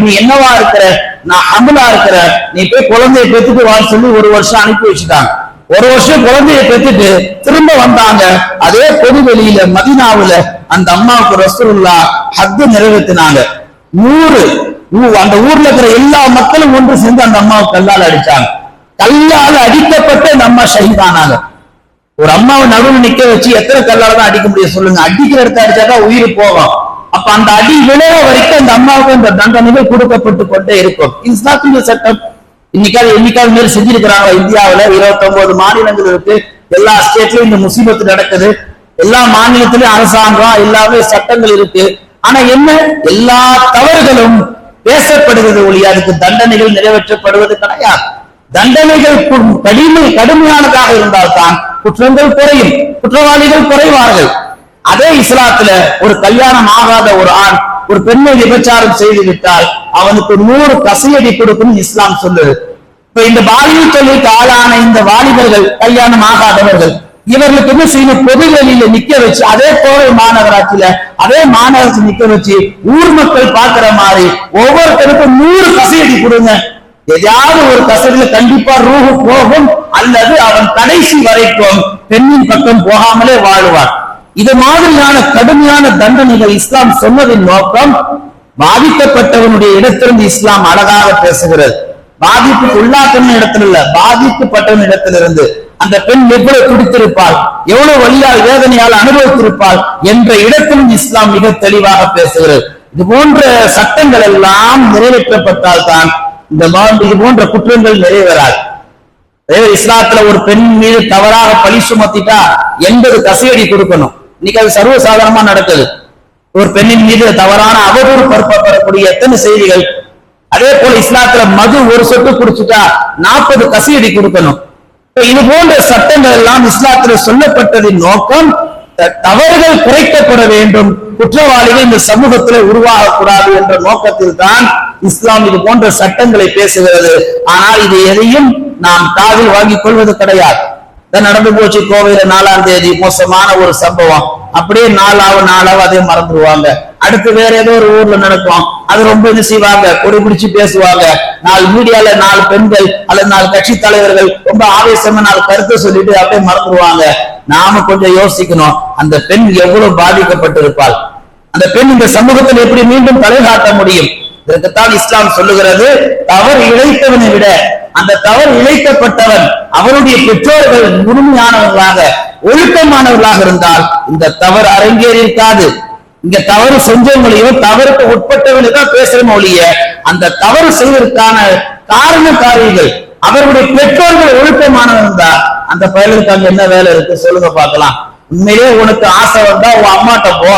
நீ என்னவா இருக்கிற? நான் அமலா இருக்கிற. நீ போய் குழந்தையை பெற்றுட்டு வான்னு சொல்லி ஒரு வருஷம் அனுப்பி வச்சுட்டாங்க. ஒரு வருஷம் குழந்தையை பெற்றுட்டு திரும்ப வந்தாங்க. அதே பொது வெளியில மதினாவுல அந்த அம்மாவுக்கு ரசூல்லா ஹத்து நிறைவேற்றினாங்க. நூறு அந்த ஊர்ல இருக்கிற எல்லா மக்களும் ஒன்று சேர்ந்து அந்த அம்மாவை கல்லால் அடிச்சாங்க. கல்லால் அடிக்கப்பட்டு அந்த அம்மா ஷஹீதானாங்க. ஒரு அம்மாவை நடுவில் நிக்க வச்சு எத்தனை கல்லால தான் அடிக்க முடியும் சொல்லுங்க. அடிக்கிற இடத்த அடிச்சாதான் உயிர் போகும். அப்ப அந்த அடி விழுற வரைக்கும் அந்த அம்மாவுக்கு அந்த தண்டனைகள் கொடுக்கப்பட்டு கொண்டே இருக்கும். இஸ்லாத்திய சட்டம் இன்னைக்காவது என்னைக்காவது மேல் செஞ்சிருக்கிறாங்க இந்தியாவுல இருபத்தி ஒன்பது மாநிலங்கள் இருக்கு. எல்லா ஸ்டேட்லயும் இந்த முசீபத்து நடக்குது. எல்லா மாநிலத்திலும் அரசாங்கம் எல்லாமே சட்டங்கள் இருக்கு. ஆனா என்ன? எல்லா தவறுகளும் பேசப்படுகிறது ஒழிய அதுக்கு தண்டனைகள் நிறைவேற்றப்படுவது கிடையாது. தண்டனைகள் கடுமை கடுமையானதாக இருந்தால்தான் குற்றங்கள் குறையும். குற்றவாளிகள் குறைவார்கள். அதே இஸ்லாத்துல ஒரு கல்யாணம் ஆகாத ஒரு ஆண் ஒரு பெண்ணை விபச்சாரம் செய்து விட்டால் அவனுக்கு நூறு கசையடி கொடுக்கும் இஸ்லாம் சொல்லுது. இப்ப இந்த பாலியல் தொழிலுக்கு ஆளான இந்த வாலிபர்கள் கல்யாணம் ஆகாதவர்கள் இவர்களுக்கு என்ன செய்யணும்? பொது வெளியில நிக்க வச்சு அதே கோவை மாநகராட்சியில அதே மாநகராட்சி நிக்க வச்சு ஊர் மக்கள் பாக்குற மாதிரி ஒவ்வொருத்தருக்கும் நூறு கசையடி கொடுங்க. எதையாவது ஒரு கசடியில கண்டிப்பா ரூஹு போகும் அல்லது அவன் கடைசி வரைக்கும் பெண்ணின் பக்கம் போகாமலே வாழ்வான். இது மாதிரியான கடுமையான தண்டனைகள் இஸ்லாம் சொன்னதின் நோக்கம் பாதிக்கப்பட்டவனுடைய இடத்திலிருந்து இஸ்லாம் அழகாக பேசுகிறது. பாதிப்புக்கு உள்ளாக்கணும் இடத்துல இல்ல பாதிக்கப்பட்டவன் இடத்திலிருந்து அந்த பெண் எவ்வளவு துடித்திருப்பாள் எவ்வளவு வழியால் வேதனையால் அனுபவித்திருப்பாள் என்ற இடத்திலும் இஸ்லாம் மிக தெளிவாக பேசுகிறது. இது போன்ற சட்டங்கள் எல்லாம் நிறைவேற்றப்பட்டால் தான் இந்த மா- இது போன்ற குற்றங்கள் நிறைவேறாது. இஸ்லாத்துல ஒரு பெண் மீது தவறாக பழி சுமத்திட்டா எண்பது கசையடி கொடுக்கணும். இன்னைக்கு அது சர்வசாதாரணமா நடக்குது. ஒரு பெண்ணின் மீது தவறான அவதூறு பரப்பப்படக்கூடிய எத்தனை செய்திகள்? அதே போல இஸ்லாத்துல மது ஒரு சொட்டு குடிச்சுட்டா நாற்பது கசையடி கொடுக்கணும். இப்ப இது போன்ற சட்டங்கள் எல்லாம் இஸ்லாத்துல சொல்லப்பட்டதின் நோக்கம் தவறுகள் குறைக்கப்பட வேண்டும். குற்றவாளிகள் இந்த சமூகத்துல உருவாகக்கூடாது என்ற நோக்கத்தில் தான் இஸ்லாம் இது போன்ற சட்டங்களை பேசுகிறது. ஆனால் இது எதையும் நாம் காதில் வாங்கிக் கொள்வது கிடையாது. நடந்து போச்சு கோவையில நாலாம் தேதி மோசமான ஒரு சம்பவம். அப்படியே நாளாவ நாளாவ அதே மறந்துடுவாங்க அடுத்து வேற ஏதோ ஒரு ஊர்ல நடக்கும் அது ரொம்ப இது செய்வாங்க? கொடி பிடிச்சு பேசுவாங்க. நாலு மீடியால நாலு பெண்கள் அல்லது நாலு கட்சி தலைவர்கள் ரொம்ப ஆவேசமா நாலு கருத்தை சொல்லிட்டு அப்படியே மறந்துடுவாங்க நாம கொஞ்சம் யோசிக்கணும். அந்த பெண் எவ்வளவு பாதிக்கப்பட்டிருப்பாள். அந்த பெண் இந்த சமூகத்தில் எப்படி மீண்டும் தலை காட்ட முடியும்? இதற்குத்தான் இஸ்லாம் சொல்லுகிறது தவறு இழைத்தவனை விட அந்த தவறு இழைக்கப்பட்டவன் அவருடைய பெற்றோர்கள் முழுமையானவர்களாக ஒழுக்கமானவர்களாக இருந்தால் இந்த தவறு அரங்கேறி இருக்காது. இங்க தவறு செஞ்சவங்களையோ தவறுக்கு உட்பட்டவனை தான் பேசுறோம் ஒழிய அந்த தவறு செய்வதற்கான காரண காரியங்கள் அவருடைய பெற்றோர்கள் ஒழுக்கமானவன் தான் அந்த பயலுக்கு அங்க என்ன வேலை இருக்கு சொல்லுங்க பார்க்கலாம். உண்மையிலே உனக்கு ஆசை வந்தா உன் அம்மாட்ட போ.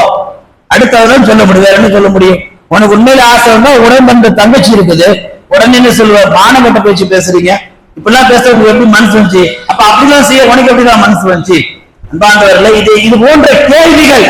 அடுத்தவதான் சொல்ல முடியும் வேற என்ன சொல்ல முடியும்? உனக்கு உண்மையில ஆசை வந்தா உடன் வந்த தங்கச்சி இருக்குது. உடனே என்ன சொல்லுவ பேச்சு பேசுறீங்க. இப்படிலாம் பேசுறதுக்கு எப்படி மனசு வந்துச்சு? அப்ப அப்படிலாம் செய்ய உனக்கு எப்படிதான் மனசு வந்துச்சு? அன்பாண்டவர்களே இது இது போன்ற கேள்விகள்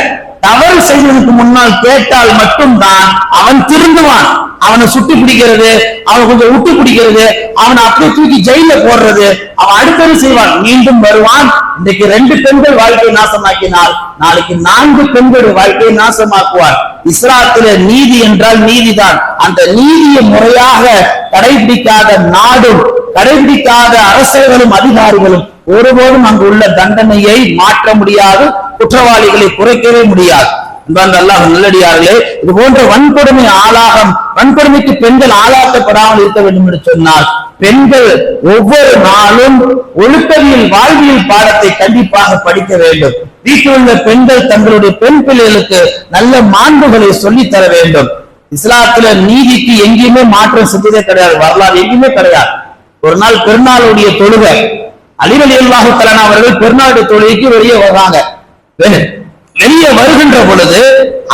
தவறு செய்வதற்கு முன்னால் கேட்டால் மட்டும்தான் அவன் திருந்துவான். அவனை சுட்டு பிடிக்கிறது அவனை கொஞ்சம் விட்டு பிடிக்கிறது அவனை அப்படியே தூக்கி ஜெயில போடுறது அவன் அடுத்தது செய்வான். மீண்டும் வருவான். இன்னைக்கு ரெண்டு பெண்கள் வாழ்க்கையை நாசமாக்கினால் நாளைக்கு நான்கு பெண்கள் வாழ்க்கையை நாசமாக்குவார். இஸ்லாத்தில நீதி என்றால் நீதிதான். அந்த நீதியை முறையாக கடைபிடிக்காத நாடும் கடைபிடிக்காத அரசர்களும் அதிகாரிகளும் ஒருபோதும் அங்குள்ள தண்டனையை மாற்ற முடியாது குற்றவாளிகளை குறைக்கவே முடியாது. அல்லாஹ் நல்லடியார்களே இது போன்ற வன்கொடுமை ஆளாகம் வன்கொடுமைக்கு பெண்கள் ஆளாக்கப்படாமல் இருக்க வேண்டும் என்று சொன்னால் பெண்கள் ஒவ்வொரு நாளும் ஒழுக்கவியல் வாழ்வியல் பாடத்தை கண்டிப்பாக படிக்க வேண்டும். வீட்டில் உள்ள பெண்கள் தங்களுடைய பெண் பிள்ளைகளுக்கு நல்ல மாண்புகளை சொல்லித் தர வேண்டும். இஸ்லாத்துல நீதிக்கு எங்கேயுமே மாற்றம் செஞ்சதே கிடையாது வரலாறு எங்கேயுமே கிடையாது. ஒரு நாள் பெருநாளுடைய தொழுகை. அலிவலி அல்லாஹு தலானா அவர்கள் பெருநாளுடைய தொழுகைக்கு வெளியே வர்றாங்க வெளியே வருகின்ற பொழுது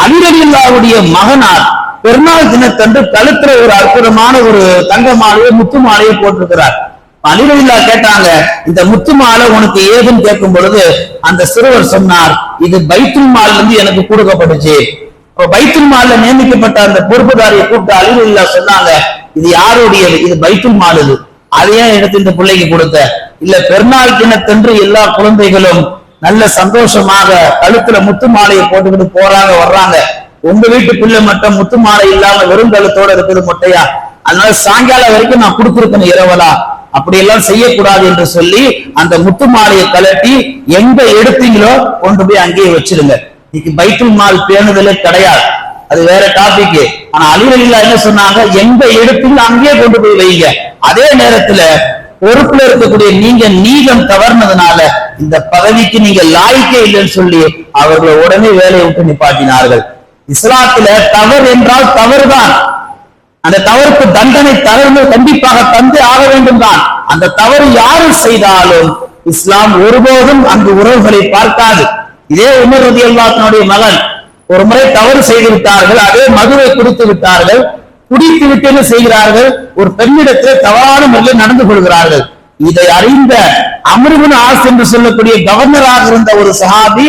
அலிரலில்லாவுடைய மகனார் பெருநாள் தினத்தன்று கழுத்துல ஒரு அற்புதமான ஒரு தங்க மாலையை முத்து மாலையை போட்டிருக்கிறார். அலிரலில்லா கேட்டாங்க இந்த முத்து மாலை உனக்கு ஏதுன்னு கேட்கும் பொழுது அந்த சிறுவர் சொன்னார் இது பைத்துல் மால் இருந்து எனக்கு கொடுக்கப்பட்டுச்சு. அப்ப பைத்துல் மால்ல நியமிக்கப்பட்ட அந்த பொறுப்புதாரியை கூப்பிட்டு அலிரலில்லா சொன்னாங்க இது யாருடையது? இது பைத்துல் மால் இது. அதை ஏன் எடுத்து இந்த பிள்ளைக்கு கொடுத்த இல்ல பெருநாள் தினத்தன்று எல்லா குழந்தைகளும் நல்ல சந்தோஷமாக கழுத்துல முத்து மாலையை போட்டுக்கிட்டு போறாங்க வர்றாங்க. உங்க வீட்டு பிள்ளை மட்டும் முத்து மாலை இல்லாம வெறும் கழுத்தோட இருக்குது மொட்டையா? அதனால சாயங்காலம் வரைக்கும் நான் கொடுத்துருக்கேன் இரவலா. அப்படி எல்லாம் செய்யக்கூடாது என்று சொல்லி அந்த முத்து மாலையை கலட்டி எங்க எடுத்தீங்களோ கொண்டு போய் அங்கேயே வச்சிருங்க. இன்னைக்கு பைத்துல் மால் பேணுதலே கிடையாது. அது வேற டாபிக் ஆனா அலிவலில்லா என்ன சொன்னாங்க? எங்க எடுத்தீங்க அங்கேயே கொண்டு போய் வைங்க. அதே நேரத்துல பொறுப்புல இருக்கக்கூடிய நீங்க நீகம் தவறுனதுனால இந்த பதவிக்கு நீங்க லாய்க்கே இல்லைன்னு சொல்லி அவர்களை உடனே வேலையை விட்டு நிப்பாட்டினார்கள். இஸ்லாத்துல தவறு என்றால் தவறுதான். அந்த தவறுக்கு தண்டனை தளர்ந்து கண்டிப்பாக தந்து ஆக வேண்டும் தான் அந்த தவறு யாரு செய்தாலும் இஸ்லாம் ஒருபோதும் அங்கு உறவுகளை பார்க்காது. இதே உமர் ரதி அல்லாத்தினுடைய மகன் ஒரு முறை தவறு செய்து விட்டார்கள் அதே மதுவை குடித்து விட்டார்கள் குடித்து விட்டு செய்கிறார்கள் ஒரு பெண்ணிடத்தில் தவறான முறையில் நடந்து கொள்கிறார்கள். இதை அறிந்த அமிர்பின் ஆஸ் என்று சொல்லக்கூடிய கவர்னராக இருந்த ஒரு சஹாபி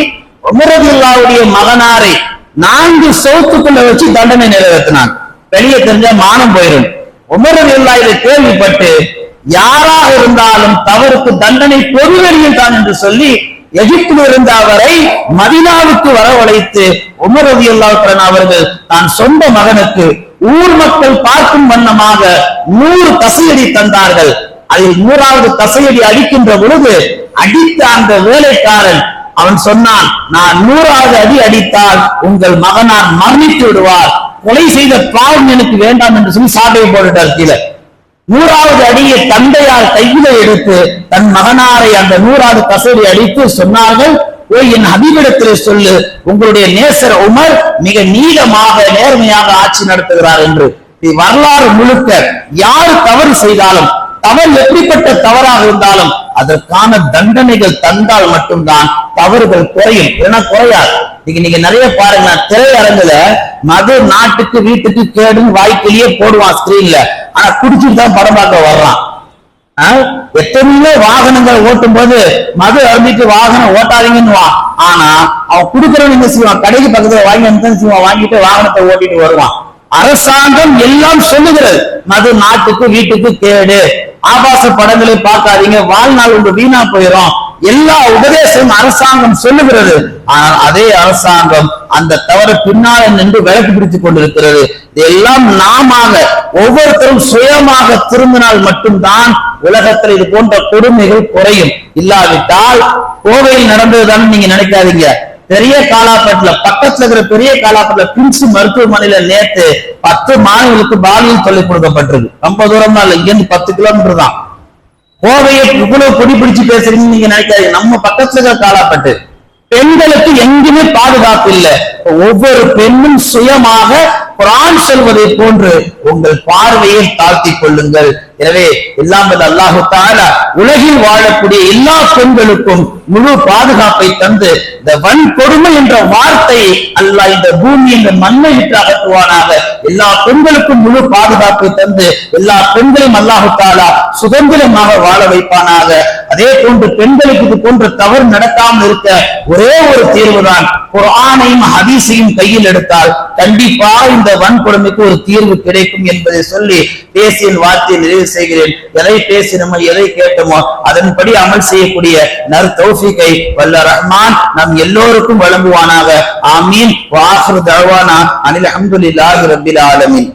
உமரதுல்லாவுடைய மகனாரை நான்கு சோத்துக்குள்ள வச்சு தண்டனை நிறைவேற்றினான். வெளியே தெரிஞ்ச மானம் போயிடும் உமரதுல்லா இதை கேள்விப்பட்டு யாராக இருந்தாலும் தவறுக்கு தண்டனை பொதுவெளியில் தான் என்று சொல்லி எகிப்தில் இருந்த அவரை மதினாவுக்கு வரவழைத்து உமர் ரதி அவர்கள் தான் சொந்த மகனுக்கு ஊர் மக்கள் பார்க்கும் வண்ணமாக நூறு தசையடி தந்தார்கள். அதில் நூறாவது தசையடி அடிக்கின்ற பொழுது அடித்த அந்த வேலைக்காரன் அவன் சொன்னான் நான் நூறாவது அடி அடித்தால் உங்கள் மகனார் மரணித்து விடுவார். கொலை செய்த பாவம் எனக்கு வேண்டாம் என்று சொல்லி சாட்டை போட்டுட்டார் கீழே. நூறாவது அடியை தந்தையார் கையில எடுத்து தன் மகனாரை அந்த நூறாவது கசடி அடித்து சொன்னார்கள் போய் என் ஹபீபிடத்திலே சொல்லு உங்களுடைய நேசர் உமர் மிக நீளமாக நேர்மையாக ஆட்சி நடத்துகிறார் என்று. வரலாறு முழுக்க யார் தவறு செய்தாலும் தவறு எப்படிப்பட்ட தவறாக இருந்தாலும் அதற்கான தண்டனைகள் தந்தால் மட்டும்தான் தவறுகள் குறையும். ஏன்னா குறையாது. நீங்க நீங்க நிறைய பாருங்க திரையரங்குல மது நாட்டுக்கு வீட்டுக்கு கேடுன்னு வாய்க்கிலேயே போடுவான் ஸ்கிரீன்ல ஆனா குடிச்சிட்டு தான் படம் பார்க்க வர்றான். ஆஹ் எத்தனையோ வாகனங்கள் ஓட்டும் போது மது அருந்திட்டு வாகனம் ஓட்டாதீங்கன்னுவா ஆனா அவன் குடுக்கிறவன் என்ன செய்வான்? கடைக்கு பக்கத்துல வாங்கி வந்து செய்வான். வாங்கிட்டு வாகனத்தை ஓட்டிட்டு வருவான். அரசாங்கம் எல்லாம் சொல்லுகிறது மது நாட்டுக்கு வீட்டுக்கு கேடு. ஆபாச படங்களை பார்க்காதீங்க. வாழ்நாள் உங்க வீணா போயிடும் எல்லா உபதேசமும் அரசாங்கம் சொல்லுகிறது. ஆனால் அதே அரசாங்கம் அந்த தவறு பின்னால நின்று விலக்கு பிடித்துக் கொண்டிருக்கிறது. இதெல்லாம் நாம ஒவ்வொருத்தரும் சுயமாக திரும்பினால் மட்டும்தான் உலகத்தில் இது போன்ற கொடுமைகள் குறையும். இல்லாவிட்டால் கோவையில் நடந்ததுதான் நீங்க நினைக்காதீங்க. பெரிய காலாப்பட்டுல பக்கத்துல இருக்கிற பெரிய காலாப்பட்டுல பின்ஸ் மருத்துவமனையில நேத்து பத்து மாணவர்களுக்கு பாலியல் தொல்லை கொடுக்கப்பட்டிருக்கு. ரொம்ப தூரமா தான் இல்ல பத்து கிலோமீட்டர் தான். கோவையை இவ்வளவு கொடி பிடிச்சு பேசுறீங்கன்னு நீங்க நினைக்காதீங்க. நம்ம பக்கத்துல இருக்கிற காலாப்பட்டு பெண்களுக்கு எங்குமே பாதுகாப்பு இல்லை ஒவ்வொரு பெண்ணும் சுயமாக குரான் சொல்வதை போன்று உங்கள் பார்வையை தாழ்த்திக் கொள்ளுங்கள். எனவே எல்லாம் அல்லாஹு உலகில் வாழக்கூடிய எல்லா பெண்களுக்கும் முழு பாதுகாப்பை தந்து இந்த வன்கொடுமை என்ற வார்த்தையை அல்லாஹ் இந்த பூமி இந்த மண்ணை விட்டு அகற்றுவானாக. எல்லா பெண்களுக்கும் முழு பாதுகாப்பை தந்து எல்லா பெண்களையும் அல்லாஹு தாலா சுதந்திரமாக வாழ வைப்பானாக. அதே போன்று பெண்களுக்கு இது போன்ற தவறு நடக்காமல் இருக்க ஒரே ஒரு தீர்வுதான் குரானையும் ஹதீஸையும் கையில் எடுத்தால் கண்டிப்பா இந்த வன்கொடுமைக்கு ஒரு தீர்வு கிடைக்கும் என்பதை சொல்லி பேசியின் வார்த்தையை நிறைவு செய்கிறேன். எதை பேசினமோ எதை கேட்டோமோ அதன்படி அமல் செய்யக்கூடிய நர் தௌசிகை வல்ல ரஹ்மான் நம் எல்லோருக்கும் வழங்குவானாக. ஆமீன். வாஹிரு தஅவானா அனில் அஹமதுல்லாஹி ரபில் ஆலமின்.